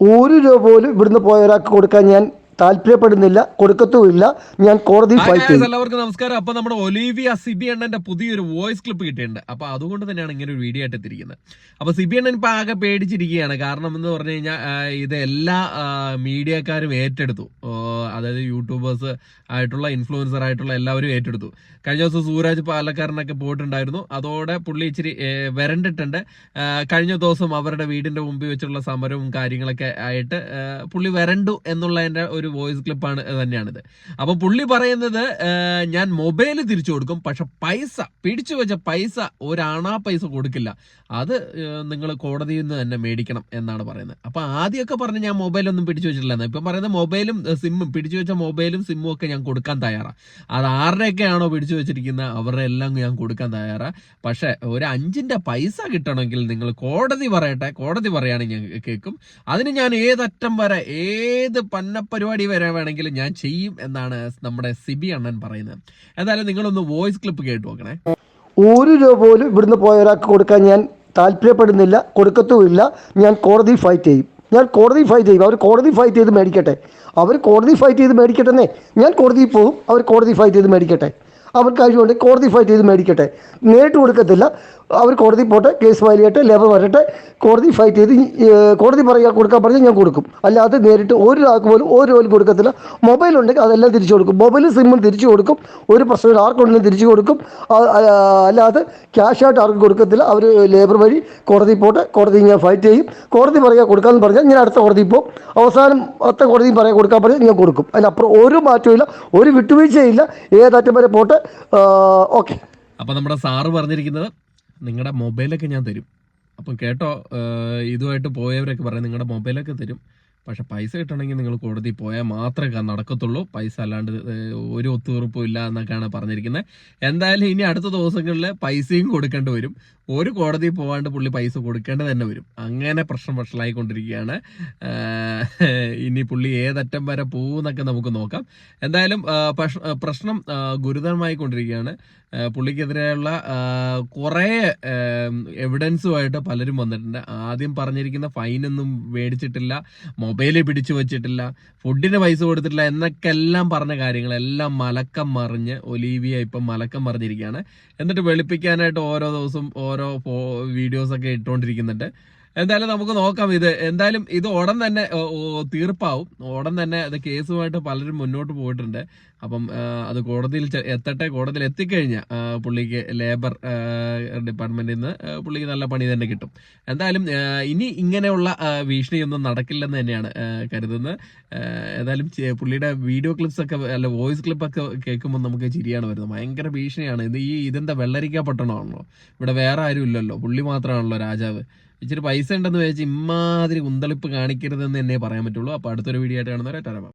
ഒരു രൂപ പോലും ഇവിടുന്ന് പോയ ഒരാൾക്ക് കൊടുക്കാൻ ഞാൻ താല്പര്യപ്പെടുന്നില്ല കൊടുക്കത്തുമില്ല. ഞാൻ കോടതി ഫൈറ്റ് ചെയ്യും. എല്ലാവർക്കും നമസ്കാരം. അപ്പൊ നമ്മുടെ ഒലീവിയ സിബി അണ്ണന്റെ പുതിയൊരു വോയിസ് ക്ലിപ്പ് കിട്ടിയിട്ടുണ്ട്. അപ്പൊ അതുകൊണ്ട് തന്നെയാണ് ഇങ്ങനെ ഒരു വീഡിയോ ആയിട്ട് എത്തിയിരിക്കുന്നത് അപ്പൊ സിബി അണ്ണൻ ഇപ്പൊ ആകെ പേടിച്ചിരിക്കുകയാണ്. കാരണം എന്ന് പറഞ്ഞു കഴിഞ്ഞാൽ ഇത് എല്ലാ മീഡിയക്കാരും ഏറ്റെടുത്തു. അതായത് യൂട്യൂബേഴ്സ് ആയിട്ടുള്ള ഇൻഫ്ലുവൻസർ ആയിട്ടുള്ള എല്ലാവരും ഏറ്റെടുത്തു. കഴിഞ്ഞ ദിവസം സൂരജ് പാലക്കാരനൊക്കെ പോയിട്ടുണ്ടായിരുന്നു. അതോടെ പുള്ളി ഇച്ചിരി വരണ്ടിട്ടുണ്ട്. കഴിഞ്ഞ ദിവസം അവരുടെ വീടിന്റെ മുമ്പിൽ വെച്ചുള്ള സമരവും കാര്യങ്ങളൊക്കെ ആയിട്ട് പുള്ളി വരണ്ടു എന്നുള്ളതിന്റെ ഒരു വോയിസ് ക്ലിപ്പാണ് തന്നെയാണിത്. അപ്പൊ പുള്ളി പറയുന്നത് ഞാൻ മൊബൈൽ തിരിച്ചു കൊടുക്കും പക്ഷെ പൈസ പിടിച്ചു വെച്ച പൈസ ഒരാണാ പൈസ കൊടുക്കില്ല. അത് നിങ്ങൾ കോടതിയിൽ നിന്ന് തന്നെ മേടിക്കണം എന്നാണ് പറയുന്നത്. അപ്പൊ ആദ്യമൊക്കെ പറഞ്ഞ് ഞാൻ മൊബൈലൊന്നും പിടിച്ചു വെച്ചിട്ടില്ലെന്ന്. ഇപ്പം പറയുന്നത് മൊബൈലും സിമ്മും പിടിച്ചു വെച്ച മൊബൈലും സിമ്മും ഒക്കെ ഞാൻ കൊടുക്കാൻ തയ്യാറാ. അത് ആരുടെയൊക്കെ ആണോ പിടിച്ചു വെച്ചിരിക്കുന്നത് അവരുടെ എല്ലാം ഞാൻ കൊടുക്കാൻ തയ്യാറാ. പക്ഷെ ഒരു അഞ്ചിന്റെ പൈസ കിട്ടണമെങ്കിൽ നിങ്ങൾ കോടതി പറയട്ടെ കോടതി പറയുകയാണെങ്കിൽ ഞാൻ കേൾക്കും. അതിന് ഞാൻ ഏതറ്റം വരെ ഏത് പന്നപ്പരിപാടി വരെ വരാണെങ്കിൽ ഞാൻ ചെയ്യും എന്നാണ് നമ്മുടെ സിബി അണ്ണൻ പറയുന്നത്. എന്തായാലും നിങ്ങളൊന്ന് വോയിസ് ക്ലിപ്പ് കേട്ട് നോക്കണേ. ഒരു രൂപ പോലും ഇവിടുന്ന് പോയ ഒരാൾക്ക് കൊടുക്കാൻ ഞാൻ താല്പര്യപ്പെടുന്നില്ല കൊടുക്കത്തുമില്ല. ഞാൻ കോടതി ഫൈറ്റ് ചെയ്യും. ഞാൻ കോടതി ഫൈറ്റ് ചെയ്യും. അവർ കോടതി ഫൈറ്റ് ചെയ്ത് മേടിക്കട്ടെ. അവർ കോടതി ഫൈറ്റ് ചെയ്ത് മേടിക്കട്ടെന്നേ. ഞാൻ കോടതിയിൽ പോകും. അവർ കോടതി ഫൈറ്റ് ചെയ്ത് മേടിക്കട്ടെ. അവർ കഴിവുണ്ട് കോടതി ഫൈറ്റ് ചെയ്ത് മേടിക്കട്ടെ. നേരിട്ട് കൊടുക്കത്തില്ല. അവർ കോടതി പോട്ടെ കേസ് ഫയൽ ചെയ്യട്ടെ ലേബർ വരട്ടെ കോടതി ഫൈറ്റ് ചെയ്ത് കോടതി പറയുക കൊടുക്കാൻ പറഞ്ഞാൽ ഞാൻ കൊടുക്കും. അല്ലാതെ നേരിട്ട് ഒരാൾക്ക് പോലും ഒരു പോലും കൊടുക്കത്തില്ല. മൊബൈൽ ഉണ്ടെങ്കിൽ അതെല്ലാം തിരിച്ചു കൊടുക്കും. മൊബൈലും സിമ്മും തിരിച്ചു കൊടുക്കും. ഒരു പ്രശ്നം ആർക്കുണ്ടെങ്കിലും തിരിച്ചു കൊടുക്കും. അല്ലാതെ ക്യാഷ് ആയിട്ട് ആർക്കും കൊടുക്കത്തില്ല. അവർ ലേബർ വഴി കോടതി പോട്ടെ കോടതി ഞാൻ ഫൈറ്റ് ചെയ്യും. കോടതി പറയുക കൊടുക്കാമെന്ന് പറഞ്ഞാൽ ഞാൻ അടുത്ത കോടതി പോകും. അവസാനം അടുത്ത കോടതിയും പറയാൻ കൊടുക്കാൻ പറഞ്ഞാൽ ഞാൻ കൊടുക്കും. അതിനപ്പുറം ഒരു മാറ്റവും ഒരു വിട്ടുവീഴ്ചയില്ല ഏതറ്റം വരെ പോട്ടെ ഓക്കെ അപ്പൊ നമ്മുടെ സാറ് പറഞ്ഞിരിക്കുന്നത് നിങ്ങളുടെ മൊബൈലൊക്കെ ഞാൻ തരും. അപ്പം കേട്ടോ ഇതുമായിട്ട് പോയവരൊക്കെ പറയും നിങ്ങളുടെ മൊബൈലൊക്കെ തരും. പക്ഷെ പൈസ കിട്ടണമെങ്കിൽ നിങ്ങൾ കോടതി പോയാൽ മാത്രമേ നടക്കത്തുള്ളൂ. പൈസ അല്ലാണ്ട് ഒരു ഒത്തുതീർപ്പും ഇല്ല എന്നൊക്കെയാണ് പറഞ്ഞിരിക്കുന്നത് എന്തായാലും ഇനി അടുത്ത ദിവസങ്ങളിൽ പൈസയും കൊടുക്കേണ്ടി വരും. ഒരു കോടതി പോകാണ്ട് പുള്ളി പൈസ കൊടുക്കേണ്ടി തന്നെ വരും. അങ്ങനെ പ്രശ്നം വഷളായിക്കൊണ്ടിരിക്കുകയാണ്. ഇനി പുള്ളി ഏതറ്റം വരെ പോകുമെന്നൊക്കെ നമുക്ക് നോക്കാം. എന്തായാലും പ്രശ്നം ഗുരുതരമായിക്കൊണ്ടിരിക്കുകയാണ്. പുള്ളിക്കെതിരെയുള്ള കുറേ എവിഡൻസുമായിട്ട് പലരും വന്നിട്ടുണ്ട്. ആദ്യം പറഞ്ഞിരിക്കുന്ന ഫൈനൊന്നും മേടിച്ചിട്ടില്ല മൊബൈൽ പിടിച്ചു വച്ചിട്ടില്ല ഫുഡിന് പൈസ കൊടുത്തിട്ടില്ല എന്നൊക്കെ എല്ലാം പറഞ്ഞ കാര്യങ്ങളെല്ലാം മലക്കം മറിഞ്ഞ് ഒലീവിയ ഇപ്പം മലക്കം മറിഞ്ഞിരിക്കുകയാണ്. എന്നിട്ട് വെളുപ്പിക്കാനായിട്ട് ഓരോ ദിവസം ഓരോ വീഡിയോസൊക്കെ ഇട്ടുകൊണ്ടിരിക്കുന്നുണ്ട് എന്തായാലും നമുക്ക് നോക്കാം. ഇത് എന്തായാലും ഇത് ഉടൻ തന്നെ തീർപ്പാവും. ഉടൻ തന്നെ അത് കേസുമായിട്ട് പലരും മുന്നോട്ട് പോയിട്ടുണ്ട്. അപ്പം അത് കോടതിയിൽ എത്തട്ടെ കോടതിയിൽ എത്തിക്കഴിഞ്ഞാൽ പുള്ളിക്ക് ലേബർ ഡിപ്പാർട്ട്മെന്റിൽ നിന്ന് പുള്ളിക്ക് നല്ല പണി തന്നെ കിട്ടും. എന്തായാലും ഇനി ഇങ്ങനെയുള്ള ഭീഷണിയൊന്നും നടക്കില്ലെന്ന് തന്നെയാണ് കരുതുന്നത്. ഏതായാലും പുള്ളിയുടെ വീഡിയോ ക്ലിപ്സ് ഒക്കെ അല്ല വോയിസ് ക്ലിപ്പ് ഒക്കെ കേൾക്കുമ്പോൾ നമുക്ക് ചിരിയാണ് വരുന്നത്. ഭയങ്കര ഭീഷണിയാണ്. ഇത് ഈ ഇതെന്താ വെള്ളരിക്കാ പട്ടണമാണല്ലോ? ഇവിടെ വേറെ ആരും ഇല്ലല്ലോ. പുള്ളി മാത്രമാണല്ലോ രാജാവ്. ഇച്ചിരി പൈസ ഉണ്ടെന്ന് വെച്ച് ഇമാതിരി കുന്തളിപ്പ് കാണിക്കരുതെന്ന് എന്നെ പറയാൻ പറ്റുള്ളൂ. അപ്പോൾ അടുത്തൊരു വീഡിയോ ആയിട്ട് കാണുന്നവരെ തരാം